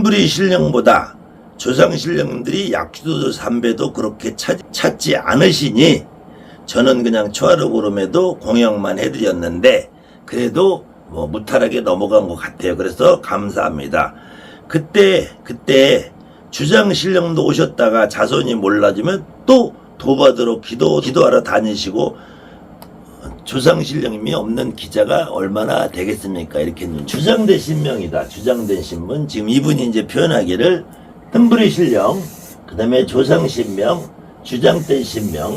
불의 신령보다 조상 신령들이 약주도 삼배도 그렇게 찾, 찾지 않으시니 저는 그냥 초하루 구름에도 공양만 해드렸는데 그래도 뭐 무탈하게 넘어간 것 같아요. 그래서 감사합니다. 그때 그때 주장 신령도 오셨다가 자손이 몰라지면 또 도받으러 기도 기도하러 다니시고 조상 신령님이 없는 기자가 얼마나 되겠습니까? 이렇게 주장된 신명이다. 주장된 신분. 지금 이분이 이제 표현하기를 뜸불의 신령, 그 다음에 조상 신명, 주장된 신명,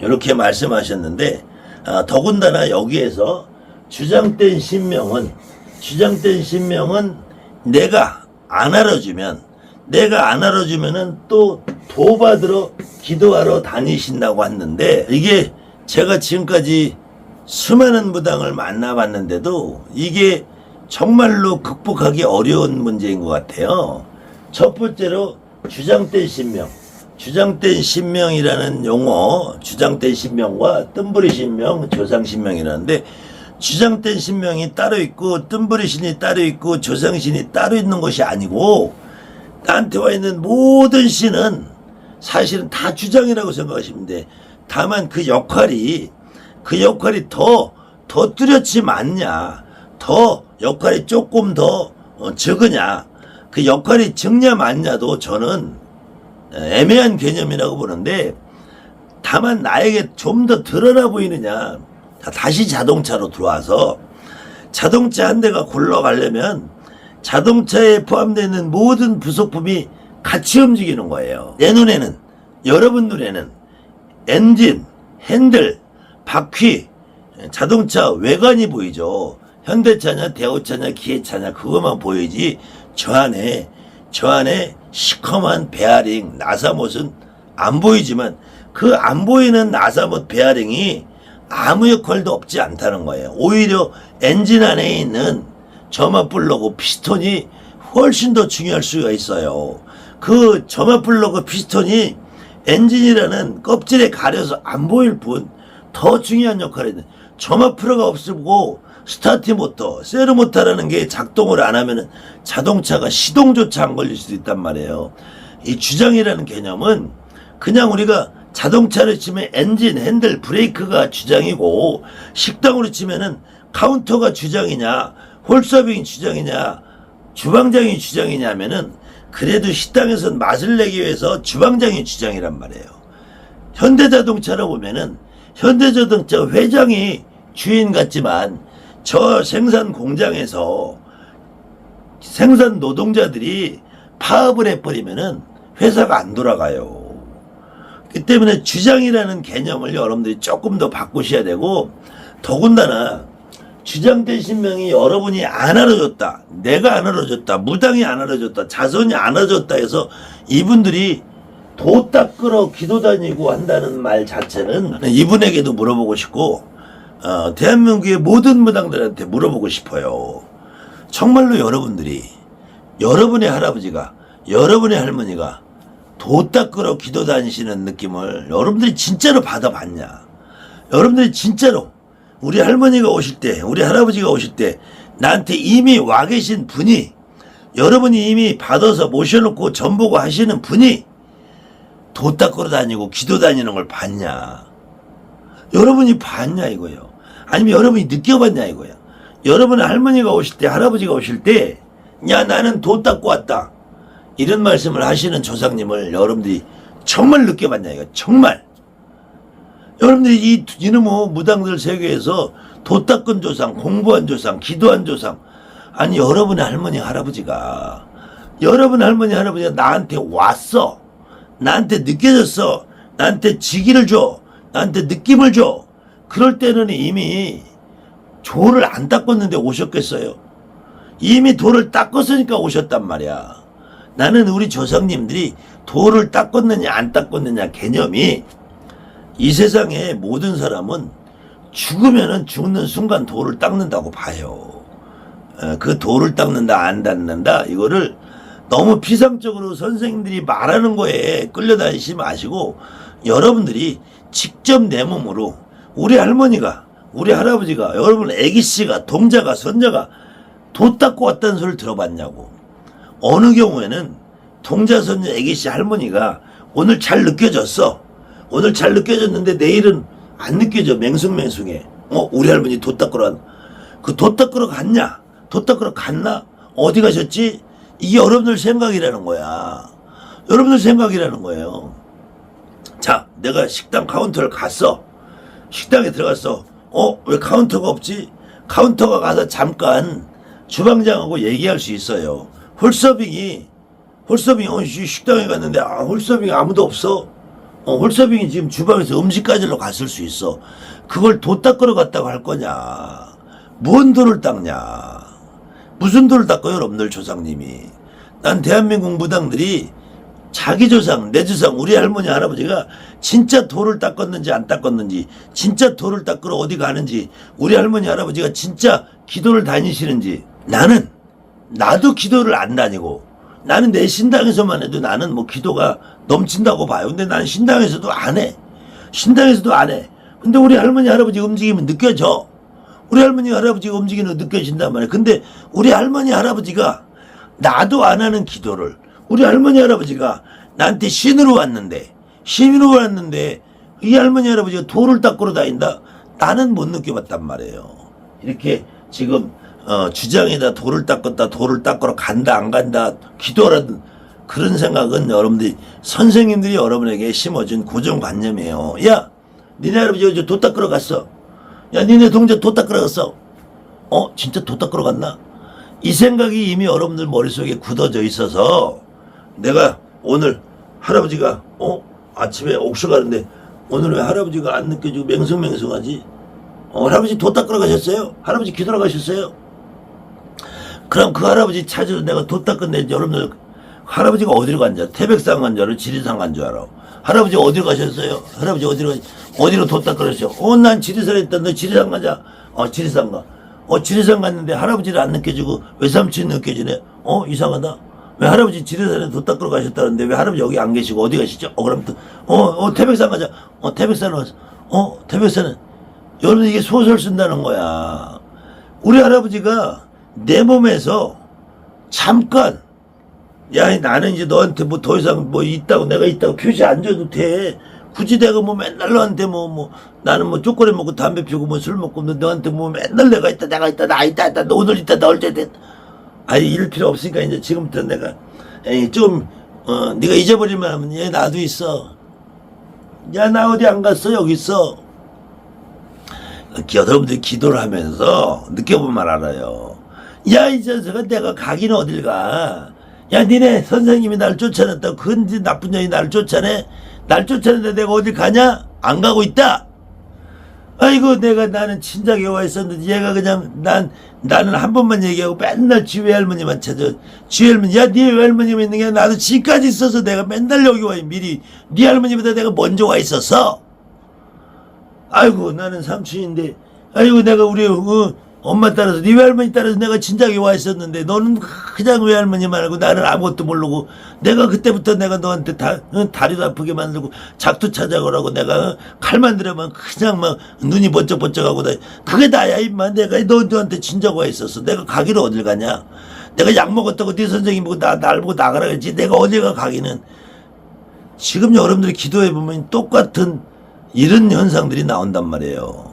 이렇게 말씀하셨는데, 아, 더군다나 여기에서 주장된 신명은, 주장된 신명은 내가 안 알아주면, 내가 안 알아주면은 또 도받으러 기도하러 다니신다고 했는데, 이게 제가 지금까지 수많은 무당을 만나봤는데도 이게 정말로 극복하기 어려운 문제인 것 같아요. 첫 번째로 주장된 신명. 주장된 신명이라는 용어, 주장된 신명과 뜸부리 신명, 조상 신명이라는데 주장된 신명이 따로 있고 뜸부리 신이 따로 있고 조상 신이 따로 있는 것이 아니고 나한테 와 있는 모든 신은 사실은 다 주장이라고 생각하시면 돼. 다만 그 역할이 그 역할이 더, 더 뚜렷이 많냐, 더 역할이 조금 더 어, 적으냐, 그 역할이 적냐 많냐도 저는 애매한 개념이라고 보는데, 다만 나에게 좀 더 드러나 보이느냐, 다- 다시 자동차로 들어와서 자동차 한 대가 굴러가려면 자동차에 포함되어 있는 모든 부속품이 같이 움직이는 거예요. 내 눈에는, 여러분 눈에는 엔진, 핸들, 바퀴, 자동차 외관이 보이죠. 현대차냐, 대우차냐, 기아차냐, 그것만 보이지. 저 안에, 저 안에 시커먼 베어링, 나사못은 안 보이지만 그 안 보이는 나사못 베어링이 아무 역할도 없지 않다는 거예요. 오히려 엔진 안에 있는 점화 블로그 피스톤이 훨씬 더 중요할 수가 있어요. 그 점화 블로그 피스톤이 엔진이라는 껍질에 가려서 안 보일 뿐 더 중요한 역할이 있는 점화 프로가 없고 스타트 모터, 세르 모터라는 게 작동을 안 하면은 자동차가 시동조차 안 걸릴 수도 있단 말이에요. 이 주장이라는 개념은 그냥 우리가 자동차를 치면 엔진, 핸들, 브레이크가 주장이고 식당으로 치면은 카운터가 주장이냐, 홀서빙이 주장이냐, 주방장이 주장이냐면은 그래도 식당에선 맛을 내기 위해서 주방장이 주장이란 말이에요. 현대자동차로 보면은 현대자동차 회장이 주인 같지만 저 생산 공장에서 생산 노동자들이 파업을 해버리면은 회사가 안 돌아가요. 그 때문에 주장이라는 개념을 여러분들이 조금 더 바꾸셔야 되고 더군다나 주장된 신명이 여러분이 안 알아줬다. 내가 안 알아줬다. 무당이 안 알아줬다. 자손이 안 알아줬다 해서 이분들이 도 닦으러 기도 다니고 한다는 말 자체는 이분에게도 물어보고 싶고 어, 대한민국의 모든 무당들한테 물어보고 싶어요. 정말로 여러분들이 여러분의 할아버지가 여러분의 할머니가 도 닦으러 기도 다니시는 느낌을 여러분들이 진짜로 받아봤냐? 여러분들이 진짜로 우리 할머니가 오실 때, 우리 할아버지가 오실 때 나한테 이미 와 계신 분이 여러분이 이미 받아서 모셔놓고 전보고 하시는 분이 도 닦으러 다니고 기도 다니는 걸 봤냐? 여러분이 봤냐 이거예요. 아니면 여러분이 느껴봤냐 이거야. 여러분의 할머니가 오실 때, 할아버지가 오실 때, 야 나는 도 닦고 왔다. 이런 말씀을 하시는 조상님을 여러분들이 정말 느껴봤냐 이거 정말. 여러분들이 이 이놈의 무당들 세계에서 도 닦은 조상, 공부한 조상, 기도한 조상, 아니 여러분의 할머니 할아버지가 여러분 할머니 할아버지가 나한테 왔어. 나한테 느껴졌어. 나한테 지기를 줘. 나한테 느낌을 줘. 그럴 때는 이미 조를 안 닦았는데 오셨겠어요. 이미 돌을 닦았으니까 오셨단 말이야. 나는 우리 조상님들이 돌을 닦았느냐 안 닦았느냐 개념이 이 세상의 모든 사람은 죽으면은 죽는 순간 돌을 닦는다고 봐요. 어, 그 돌을 닦는다 안 닦는다 이거를 너무 피상적으로 선생님들이 말하는 거에 끌려다니지 마시고 여러분들이 직접 내 몸으로 우리 할머니가 우리 할아버지가 여러분 애기씨가 동자가 손자가 도 닦고 왔다는 소리를 들어봤냐고 어느 경우에는 동자선녀 애기씨 할머니가 오늘 잘 느껴졌어. 오늘 잘 느껴졌는데 내일은 안 느껴져. 맹숭맹숭해. 어, 우리 할머니 돛 닦으러 왔 그돛 닦으러 갔냐? 돛 닦으러 갔나? 어디 가셨지? 이게 여러분들 생각이라는 거야. 여러분들 생각이라는 거예요. 자, 내가 식당 카운터를 갔어. 식당에 들어갔어. 어, 왜 카운터가 없지? 카운터가 가서 잠깐 주방장하고 얘기할 수 있어요. 홀서빙이, 홀서빙이, 어, 씨, 식당에 갔는데, 아, 홀서빙이 아무도 없어. 어, 홀서빙이 지금 주방에서 음식 가지러 갔을 수 있어. 그걸 도 닦으러 갔다고 할 거냐. 뭔 도를 닦냐. 무슨 도를 닦아요, 여러분들 조상님이. 난 대한민국 무당들이 자기 조상, 내 조상, 우리 할머니, 할아버지가 진짜 돌을 닦았는지 안 닦았는지, 진짜 돌을 닦으러 어디 가는지, 우리 할머니, 할아버지가 진짜 기도를 다니시는지, 나는, 나도 기도를 안 다니고, 나는 내 신당에서만 해도 나는 뭐 기도가 넘친다고 봐요. 근데 나는 신당에서도 안 해. 신당에서도 안 해. 근데 우리 할머니, 할아버지 움직이면 느껴져. 우리 할머니, 할아버지가 움직이는 거 느껴진단 말이야. 근데 우리 할머니, 할아버지가 나도 안 하는 기도를 우리 할머니 할아버지가 나한테 신으로 왔는데 신으로 왔는데 이 할머니 할아버지가 돌을 닦으러 다닌다? 나는 못 느껴봤단 말이에요. 이렇게 지금 어, 주장에다 돌을 닦았다 돌을 닦으러 간다 안 간다 기도하라든 그런 생각은 여러분들이 선생님들이 여러분에게 심어준 고정관념이에요. 야 니네 할아버지 어제 돌 닦으러 갔어 야 니네 동자 돌 닦으러 갔어 어 진짜 돌 닦으러 갔나 이 생각이 이미 여러분들 머릿속에 굳어져 있어서 내가 오늘 할아버지가 어 아침에 옥수 가는데 오늘 왜 할아버지가 안 느껴지고 맹성맹성하지? 어, 할아버지 도 닦으러 가셨어요? 할아버지 기도러 가셨어요? 그럼 그 할아버지 찾으러 내가 도 닦은데 여러분들 할아버지가 어디로 간줄? 태백산 간 줄 알아? 지리산 간 줄 알아? 할아버지 어디로 가셨어요? 할아버지 어디로 가 어디로 도 닦으러 가셨어요? 어, 난 지리산에. 너 지리산 가자. 어, 지리산 가. 어, 지리산 갔는데 할아버지를 안 느껴지고 외삼촌이 느껴지네. 어, 이상하다. 왜 할아버지 지리산에 도 닦으러 가셨다는데 왜 할아버지 여기 안 계시고 어디 가시죠? 어, 그럼 또, 어, 어, 태백산 가자. 어, 태백산 와서. 어, 태백산은. 여러분 이게 소설 쓴다는 거야. 우리 할아버지가 내 몸에서 잠깐 야 나는 이제 너한테 뭐 더 이상 뭐 있다고 내가 있다고 표시 안 줘도 돼. 굳이 내가 뭐 맨날 너한테 뭐 뭐 나는 뭐 초콜릿 먹고 담배 피우고 뭐 술 먹고 너- 너한테 뭐 맨날 내가 있다 내가 있다 나 있다 있다 너 오늘 있다 너 어제 됐다. 아니 이럴 필요 없으니까 이제 지금부터 내가 에이 좀 어 네가 잊어버리면 하면 얘 나도 있어. 야 나 어디 안 갔어 여기 있어. 여러분들이 기도를 하면서 느껴보면 알아요. 야, 이 자식아, 내가 가긴 어딜 가. 야, 니네 선생님이 날 쫓아냈다고. 그건 네 나쁜 년이 나를 쫓아내? 날 쫓아내는데 내가 어딜 가냐? 안 가고 있다? 아이고, 내가 나는 친정에 와 있었는데 얘가 그냥 난, 나는 한 번만 얘기하고 맨날 지 외할머니만 찾아. 지 외할머니, 야, 네 외할머니만 있는 게 나도 지까지 있어서 내가 맨날 여기 와, 미리. 네 할머니보다 내가 먼저 와 있었어. 아이고 나는 삼촌인데 아이고 내가 우리 어, 엄마 따라서 네 외할머니 따라서 내가 진작에 와 있었는데 너는 그냥 외할머니만 알고 나는 아무것도 모르고 내가 그때부터 내가 너한테 다, 어, 다리도 아프게 만들고 작두 찾아오라고 내가 어, 칼만 들으면 그냥 막 눈이 번쩍번쩍하고 다 그게 나야 임마. 내가 너, 너한테 진작 와 있었어 내가 가기를 어딜 가냐? 내가 약 먹었다고 네 선생님 보고 나, 날 보고 나가라 그랬지. 내가 어딜 가 가기는? 지금 여러분들이 기도해 보면 똑같은 이런 현상들이 나온단 말이에요.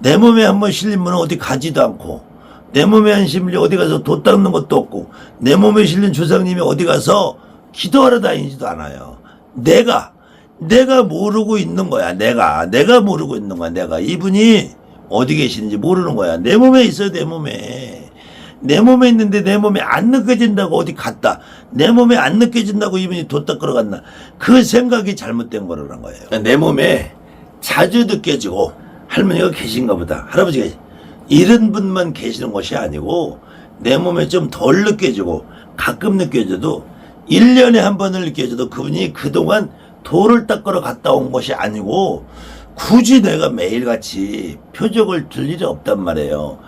내 몸에 한번 실리면 어디 가지도 않고, 내 몸에 한 실리 어디 가서 도 닦는 것도 없고, 내 몸에 실린 조상님이 어디 가서 기도하러 다니지도 않아요. 내가, 내가 모르고 있는 거야. 내가, 내가 모르고 있는 거야. 내가. 이분이 어디 계시는지 모르는 거야. 내 몸에 있어요. 내 몸에. 내 몸에 있는데 내 몸에 안 느껴진다고 어디 갔다. 내 몸에 안 느껴진다고 이분이 도 닦으러 갔나. 그 생각이 잘못된 거라는 거예요. 내 몸에 자주 느껴지고 할머니가 계신가 보다. 할아버지가 이런 분만 계시는 것이 아니고 내 몸에 좀 덜 느껴지고 가끔 느껴져도 1년에 한 번을 느껴져도 그분이 그동안 돌을 닦으러 갔다 온 것이 아니고 굳이 내가 매일같이 표적을 들 일이 없단 말이에요.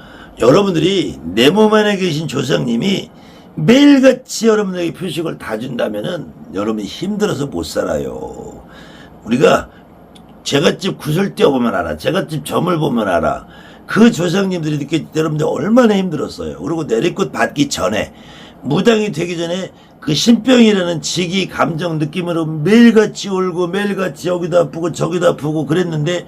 여러분들이 내 몸 안에 계신 조상님이 매일같이 여러분에게 표식을 다 준다면은 여러분이 힘들어서 못 살아요. 우리가 제갓집 구슬 떼어보면 알아. 제갓집 점을 보면 알아. 그 조상님들이 때 여러분들 얼마나 힘들었어요. 그리고 내리꽃 받기 전에 무당이 되기 전에 그 신병이라는 직위 감정 느낌으로 매일같이 울고 매일같이 여기도 아프고 저기도 아프고 그랬는데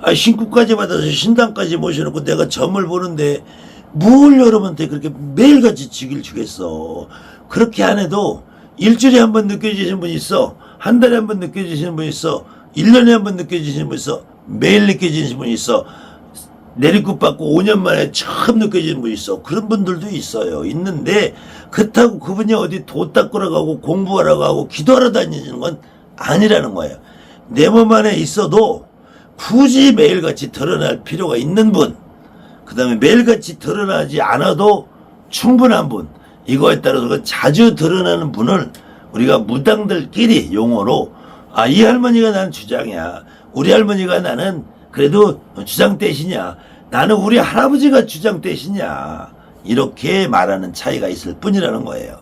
아, 신구까지 받아서 신당까지 모셔놓고 내가 점을 보는데 뭘 여러분한테 그렇게 매일같이 직위를 주겠어. 그렇게 안 해도 일주일에 한 번 느껴지시는 분 있어. 한 달에 한 번 느껴지시는 분 있어. 1년에 한 번 느껴지시는 분 있어. 매일 느껴지시는 분 있어. 내리급 받고 5년 만에 처음 느껴지는 분 있어. 그런 분들도 있어요. 있는데 그렇다고 그분이 어디 도 닦으러 가고 공부하러 가고 기도하러 다니는 건 아니라는 거예요. 내 몸 안에 있어도 굳이 매일같이 드러날 필요가 있는 분, 그 다음에 매일같이 드러나지 않아도 충분한 분, 이거에 따라서 그 자주 드러나는 분을 우리가 무당들끼리 용어로 아, 이 할머니가 나는 주장이야. 우리 할머니가 나는 그래도 주장 대신이야. 나는 우리 할아버지가 주장 대신이야. 이렇게 말하는 차이가 있을 뿐이라는 거예요.